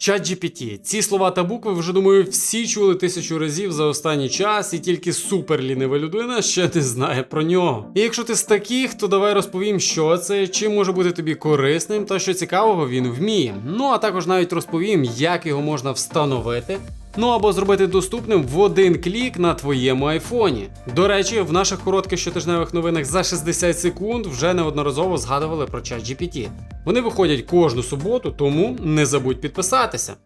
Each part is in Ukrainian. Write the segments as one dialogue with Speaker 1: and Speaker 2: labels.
Speaker 1: ChatGPT. Ці слова та букви вже думаю всі чули тисячу разів за останній час, і тільки суперлінива людина ще не знає про нього. І якщо ти з таких, то давай розповім, що це, чим може бути тобі корисним та що цікавого він вміє. Ну а також навіть розповім, як його можна встановити. Ну або зробити доступним в один клік на твоєму айфоні. До речі, в наших коротких щотижневих новинах за 60 секунд вже неодноразово згадували про ChatGPT. Вони виходять кожну суботу, тому не забудь підписатися.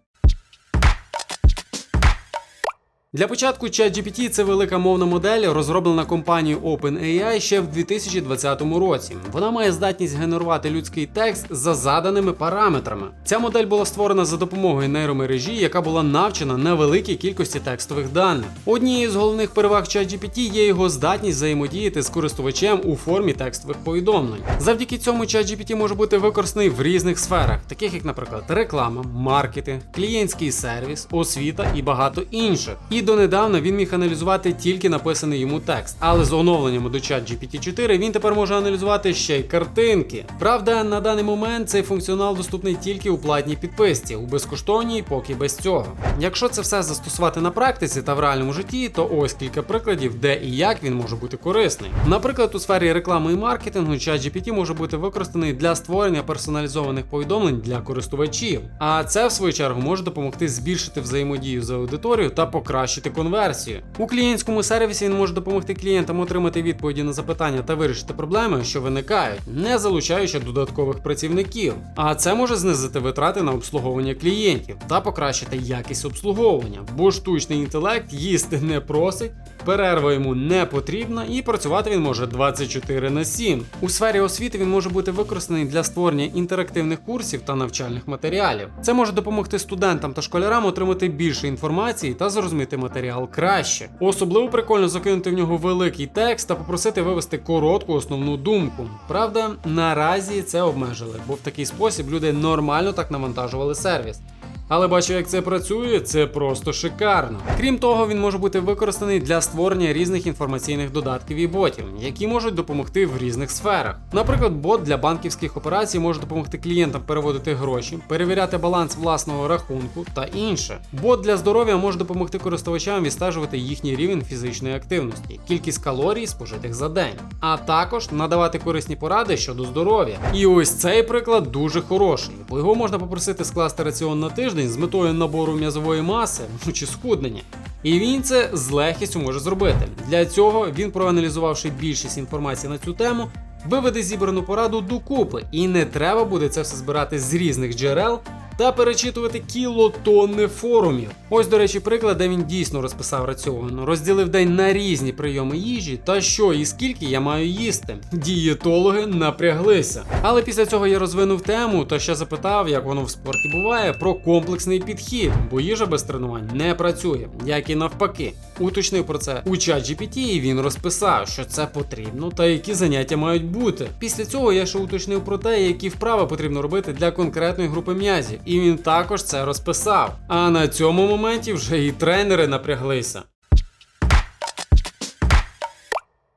Speaker 1: Для початку ChatGPT – це велика мовна модель, розроблена компанією OpenAI ще в 2020 році. Вона має здатність генерувати людський текст за заданими параметрами. Ця модель була створена за допомогою нейромережі, яка була навчена на великій кількості текстових даних. Однією з головних переваг ChatGPT є його здатність взаємодіяти з користувачем у формі текстових повідомлень. Завдяки цьому ChatGPT може бути використаний в різних сферах, таких як, наприклад, реклама, маркетинг, клієнтський сервіс, освіта і багато інших. І донедавна він міг аналізувати тільки написаний йому текст, але з оновленнями до ChatGPT 4 він тепер може аналізувати ще й картинки. Правда, на даний момент цей функціонал доступний тільки у платній підписці, у безкоштовній поки без цього. Якщо це все застосувати на практиці та в реальному житті, то ось кілька прикладів, де і як він може бути корисний. Наприклад, у сфері реклами і маркетингу ChatGPT може бути використаний для створення персоналізованих повідомлень для користувачів. А це в свою чергу може допомогти збільшити взаємодію з аудиторією та покращити конверсію. У клієнтському сервісі він може допомогти клієнтам отримати відповіді на запитання та вирішити проблеми, що виникають, не залучаючи додаткових працівників. А це може знизити витрати на обслуговування клієнтів та покращити якість обслуговування, бо штучний інтелект їсти не просить. Перерва йому не потрібна і працювати він може 24 на 7. У сфері освіти він може бути використаний для створення інтерактивних курсів та навчальних матеріалів. Це може допомогти студентам та школярам отримати більше інформації та зрозуміти матеріал краще. Особливо прикольно закинути в нього великий текст та попросити вивести коротку основну думку. Правда, наразі це обмежили, бо в такий спосіб люди нормально так навантажували сервіс. Але бачу, як це працює, це просто шикарно. Крім того, він може бути використаний для створення різних інформаційних додатків і ботів, які можуть допомогти в різних сферах. Наприклад, бот для банківських операцій може допомогти клієнтам переводити гроші, перевіряти баланс власного рахунку та інше. Бот для здоров'я може допомогти користувачам відстежувати їхній рівень фізичної активності, кількість калорій, спожитих за день, а також надавати корисні поради щодо здоров'я. І ось цей приклад дуже хороший, бо його можна попросити скласти раціон на тиждень з метою набору м'язової маси чи схуднення. І він це з легкістю може зробити. Для цього він, проаналізувавши більшість інформації на цю тему, виведе зібрану пораду докупи, і не треба буде це все збирати з різних джерел та перечитувати кілотонни форумів. Ось, до речі, приклад, де він дійсно розписав раціон, розділив день на різні прийоми їжі та що і скільки я маю їсти. Дієтологи напряглися. Але після цього я розвинув тему та ще запитав, як воно в спорті буває, про комплексний підхід, бо їжа без тренувань не працює, як і навпаки. Уточнив про це у ChatGPT і він розписав, що це потрібно та які заняття мають бути. Після цього я ще уточнив про те, які вправи потрібно робити для конкретної групи м'язів, і він також це розписав. А на цьому моменті вже і тренери напряглися.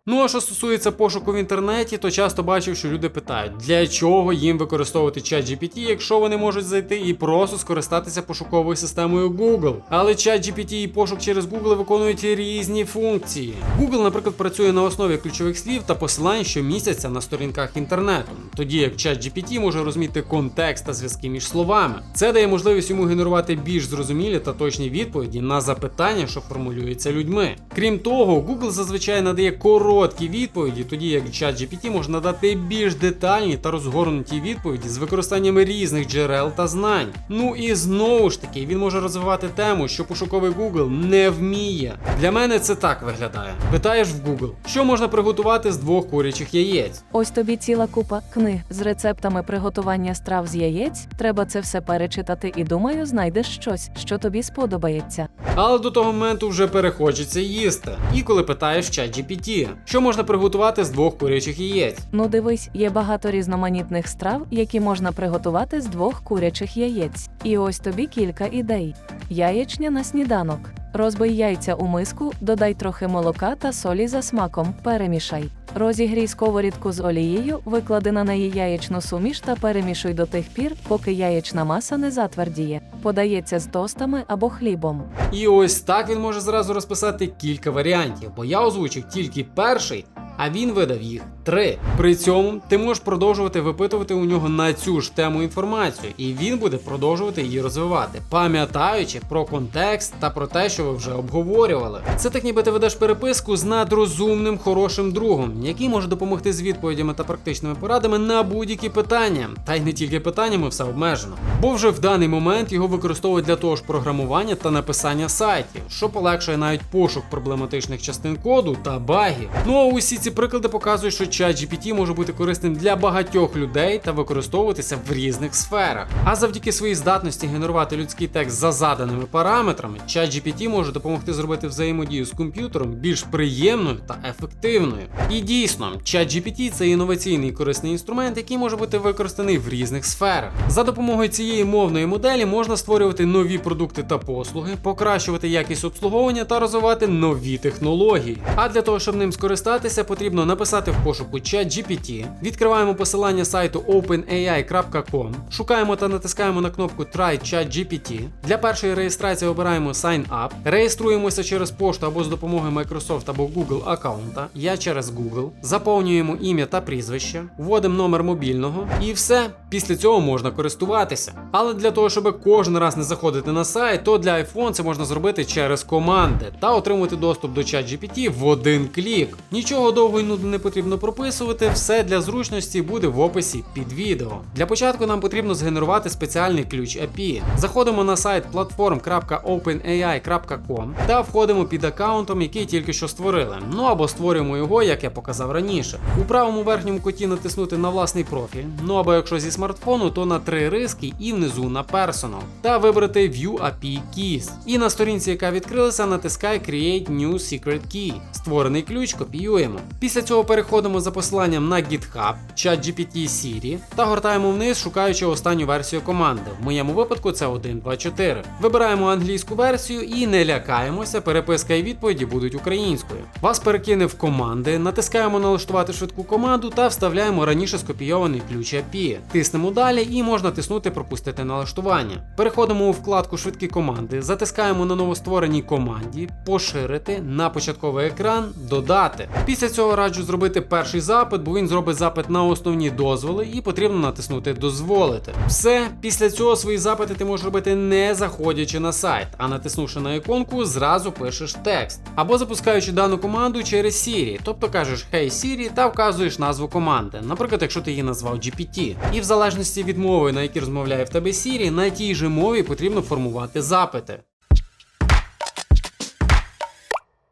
Speaker 1: Ну а що стосується пошуку в інтернеті, то часто бачив, що люди питають, для чого їм використовувати ChatGPT, якщо вони можуть зайти і просто скористатися пошуковою системою Google. Але ChatGPT і пошук через Google виконують різні функції. Google, наприклад, працює на основі ключових слів та посилань, що містяться на сторінках інтернету, тоді як ChatGPT може розуміти контекст та зв'язки між словами. Це дає можливість йому генерувати більш зрозумілі та точні відповіді на запитання, що формулюються людьми. Крім того, Google зазвичай надає короткі відповіді, тоді як ChatGPT може надати більш детальні та розгорнуті відповіді з використанням різних джерел та знань. Ну і знову ж таки, він може розвивати тему, що пошуковий Google не вміє. Для мене це так виглядає. Питаєш в Google, що можна приготувати з двох курячих яєць.
Speaker 2: Ось тобі ціла купа книг з рецептами приготування страв з яєць. Треба це все перечитати і думаю, знайдеш щось, що тобі сподобається.
Speaker 1: Але до того моменту вже перехочеться їсти. І коли питаєш в ChatGPT, що можна приготувати з двох курячих яєць.
Speaker 2: Ну дивись, є багато різноманітних страв, які можна приготувати з двох курячих яєць. І ось тобі кілька ідей: яєчня на сніданок. Розбий яйця у миску, додай трохи молока та солі за смаком, перемішай. Розігрій сковорідку з олією, виклади на неї яєчну суміш та перемішуй до тих пір, поки яєчна маса не затвердіє. Подається з тостами або хлібом.
Speaker 1: І ось так він може зразу розписати кілька варіантів, бо я озвучив тільки перший, а він видав їх три. При цьому ти можеш продовжувати випитувати у нього на цю ж тему інформацію, і він буде продовжувати її розвивати, пам'ятаючи про контекст та про те, що ви вже обговорювали. Це так ніби ти ведеш переписку з надрозумним хорошим другом, який може допомогти з відповідями та практичними порадами на будь-які питання. Та й не тільки питаннями все обмежено. Бо вже в даний момент його використовують для того ж програмування та написання сайтів, що полегшує навіть пошук проблематичних частин коду та багів. Ну а усі ці приклади показують, що ChatGPT може бути корисним для багатьох людей та використовуватися в різних сферах. А завдяки своїй здатності генерувати людський текст за заданими параметрами, ChatGPT може допомогти зробити взаємодію з комп'ютером більш приємною та ефективною. І дійсно, ChatGPT – це інноваційний і корисний інструмент, який може бути використаний в різних сферах. За допомогою цієї мовної моделі можна створювати нові продукти та послуги, покращувати якість обслуговування та розвивати нові технології. А для того, щоб ним скористатися, потрібно написати в пошуку ChatGPT, відкриваємо посилання сайту openai.com, шукаємо та натискаємо на кнопку Try ChatGPT. Для першої реєстрації обираємо Sign Up, реєструємося через пошту або з допомогою Microsoft або Google аккаунта. Я через Google, заповнюємо ім'я та прізвище, вводимо номер мобільного і все. Після цього можна користуватися. Але для того, щоб кожен раз не заходити на сайт, то для iPhone це можна зробити через команди та отримати доступ до ChatGPT в один клік. Нічого довго й нудно не потрібно прописувати, все для зручності буде в описі під відео. Для початку нам потрібно згенерувати спеціальний ключ API. Заходимо на сайт platform.openai.com та входимо під аккаунтом, який тільки що створили. Ну або створюємо його, як я показав раніше. У правому верхньому куті натиснути на власний профіль. Ну або якщо зі смартфону, то на три риски і внизу на Personal. Та вибрати View API Keys. І на сторінці, яка відкрилася, натискай Create New Secret Key. Створений ключ копіюємо. Після цього переходимо за посиланням на GitHub, ChatGPT Siri та гортаємо вниз, шукаючи останню версію команди. В моєму випадку це 1.2.4. Вибираємо англійську версію і не лякаємося, переписка і відповіді будуть українською. Вас перекине в команди, натискаємо налаштувати швидку команду та вставляємо раніше скопійований ключ API. Тиснемо далі і можна тиснути пропустити налаштування. Переходимо у вкладку швидкі команди, затискаємо на новоствореній команді, поширити на початковий екран, додати. Після цього раджу зробити перший запит, бо він зробить запит на основні дозволи і потрібно натиснути дозволити. Все, після цього свої запити ти можеш робити не заходячи на сайт, а натиснувши на іконку, зразу пишеш текст. Або запускаючи дану команду через Siri, тобто кажеш Hey Siri та вказуєш назву команди, наприклад, якщо ти її назвав GPT. І в залежності від мови, на якій розмовляє в тебе Siri, на тій же мові потрібно формувати запити.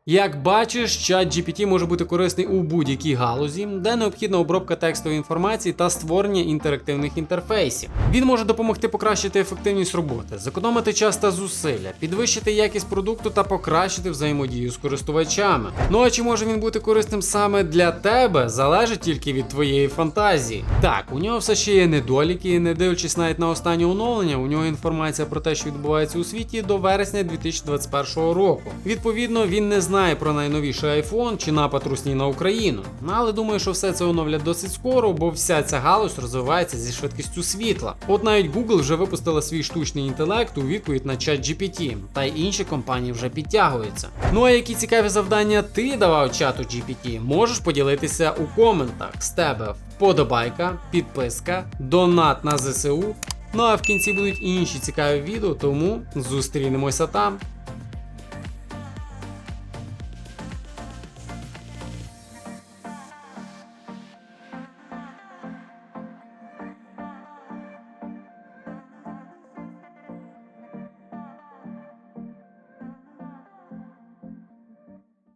Speaker 1: Як бачиш, чат GPT може бути корисний у будь-якій галузі, де необхідна обробка текстової інформації та створення інтерактивних інтерфейсів. Він може допомогти покращити ефективність роботи, зекономити час та зусилля, підвищити якість продукту та покращити взаємодію з користувачами. Ну а чи може він бути корисним саме для тебе, залежить тільки від твоєї фантазії. Так, у нього все ще є недоліки, не дивлячись навіть на останнє оновлення, у нього інформація про те, що відбувається у світі до вересня 2021 року. Відповідно, він не знає про найновіший iPhone чи напад русні на Україну. Ну, Але думаю, що все це оновлять досить скоро, бо вся ця галузь розвивається зі швидкістю світла. От навіть Google вже випустила свій штучний інтелект у відповідь на ChatGPT, та й інші компанії вже підтягуються. Ну а які цікаві завдання ти давав чату GPT, можеш поділитися у коментах. З тебе вподобайка, підписка, донат на ЗСУ. Ну а в кінці будуть інші цікаві відео, тому зустрінемося там.